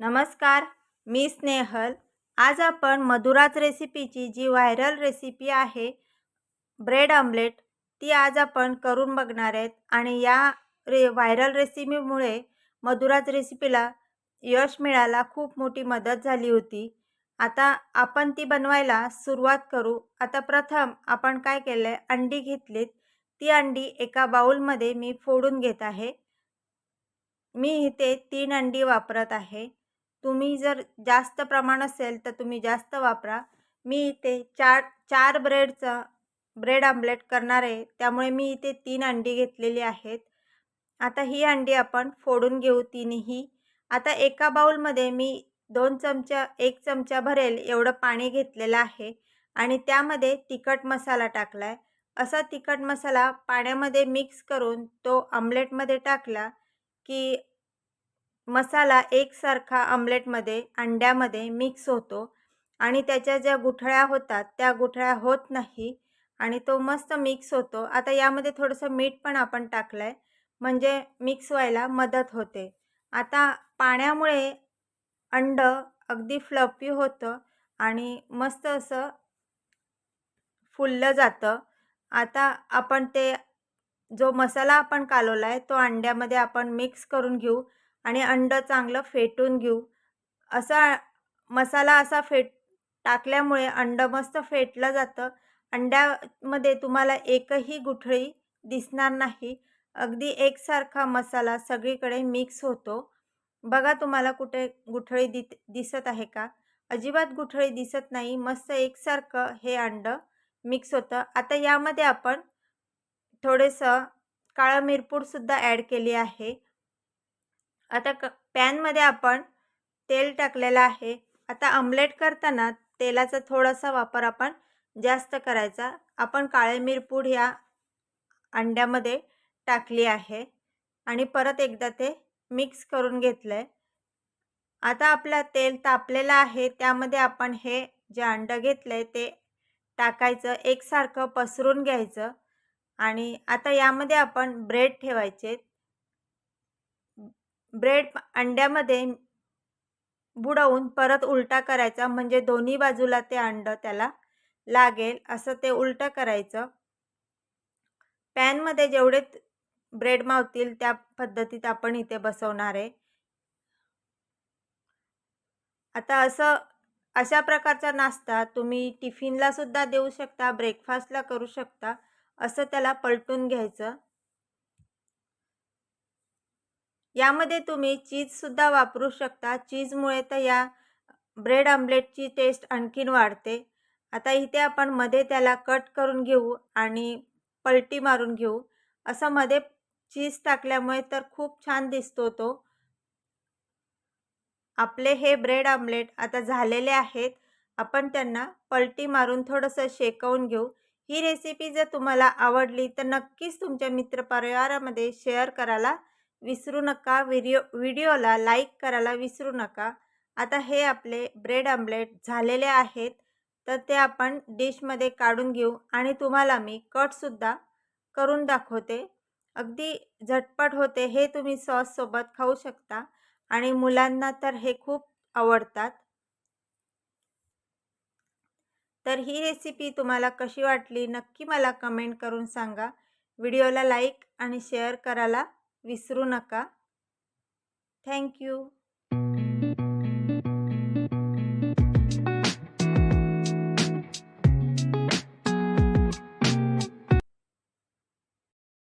नमस्कार मी स्नेहल. आज आपण मधुराज रेसिपीची जी व्हायरल रेसिपी आहे ब्रेड आमलेट ती आज आपण करून बघणार आहेत आणि या रे व्हायरल रेसिपीमुळे मधुराज रेसिपीला यश मिळायला खूप मोठी मदत झाली होती. आता आपण ती बनवायला सुरुवात करू. आता प्रथम आपण काय केलं आहे अंडी घेतलीत. ती अंडी एका बाऊलमध्ये मी फोडून घेत आहे. मी इथे तीन अंडी वापरत आहे. तुम्ही जर जास्त प्रमाण असेल तर तुम्ही जास्त वापरा. मी इथे चार चार ब्रेडचं ब्रेड आमलेट करणार आहे. त्यामुळे मी इथे तीन अंडी घेतलेली आहेत. आता ही अंडी आपण फोडून घेऊ तीनही. आता एका बाऊलमध्ये मी दोन चमचा एक चमचा भरेल एवढं पाणी घेतलेलं आहे. आणि त्यामध्ये तिखट मसाला टाकला आहे असा तिखट मसाला पाण्यामध्ये मिक्स करून तो आमलेटमध्ये टाकला की मसाला एकसारखा आमलेटमध्ये अंड्यामध्ये मिक्स होतो आणि त्याच्या ज्या गुठळ्या होतात त्या गुठळ्या होत नाही आणि तो मस्त मिक्स होतो. आता यामध्ये थोडंसं मीठ पण आपण टाकलं आहे म्हणजे मिक्स व्हायला मदत होते. आता पाण्यामुळे अंड अगदी फ्लफी होतं आणि मस्त असं फुललं जातं. आता आपण ते जो मसाला आपण कालवला आहे तो अंड्यामध्ये आपण मिक्स करून घेऊ. आणि अंड चांगलं फेटून घेऊ. असा मसाला असा फेट टाकल्यामुळे अंड मस्त फेटलं जातं. अंड्यामध्ये तुम्हाला एकही गुठळी दिसणार नाही. अगदी एकसारखा मसाला सगळीकडे मिक्स होतो. बघा तुम्हाला कुठे गुठळी दि दिसत आहे का? अजिबात गुठळी दिसत नाही. मस्त एकसारखं हे अंड मिक्स होतं. आता यामध्ये आपण थोडंसं काळं मिरपूडसुद्धा ॲड केली आहे. आता क पॅनमध्ये आपण तेल टाकलेलं आहे. आता आमलेट करताना तेलाचा थोडासा वापर आपण जास्त करायचा. आपण काळे मिरपूड ह्या अंड्यामध्ये टाकली आहे. आणि परत एकदा ते मिक्स करून घेतलं आहे आता आपलं तेल तापलेलं आहे. त्यामध्ये आपण हे जे अंडं घेतलं आहे ते टाकायचं. एकसारखं पसरून घ्यायचं. आणि आता यामध्ये आपण ब्रेड ठेवायचे. ब्रेड अंड्यामध्ये बुडवून परत उलटा करायचा म्हणजे दोन्ही बाजूला ते अंड त्याला लागेल असं ते उलटं करायचं. पॅनमध्ये जेवढे ब्रेड मावतील त्या पद्धतीत आपण इथे बसवणार आहे. आता असं अशा प्रकारचा नाश्ता तुम्ही टिफिनला सुद्धा देऊ शकता ब्रेकफास्टला करू शकता असं त्याला पलटून घ्यायचं. यामध्ये तुम्ही चीजसुद्धा वापरू शकता. चीजमुळे तर या ब्रेड आमलेटची टेस्ट आणखीन वाढते. आता इथे आपण मध्ये त्याला कट करून घेऊ आणि पलटी मारून घेऊ. असं मध्ये चीज टाकल्यामुळे तर खूप छान दिसतो तो. आपले हे ब्रेड आमलेट आता झालेले आहेत. आपण त्यांना पलटी मारून थोडंसं शेकवून घेऊ. ही रेसिपी जर तुम्हाला आवडली तर नक्कीच तुमच्या मित्रपरिवारामध्ये शेअर करायला विसरू नका. व्हिडिओ व्हिडिओला लाईक करायला विसरू नका. आता हे आपले ब्रेड आमलेट झालेले आहेत तर ते आपण डिशमध्ये काढून घेऊ आणि तुम्हाला मी कटसुद्धा करून दाखवते. अगदी झटपट होते हे तुम्ही सॉससोबत खाऊ शकता आणि मुलांना तर हे खूप आवडतात. तर ही रेसिपी तुम्हाला कशी वाटली नक्की मला कमेंट करून सांगा. व्हिडिओला लाईक आणि शेअर करायला विसरू नका. थँक्यू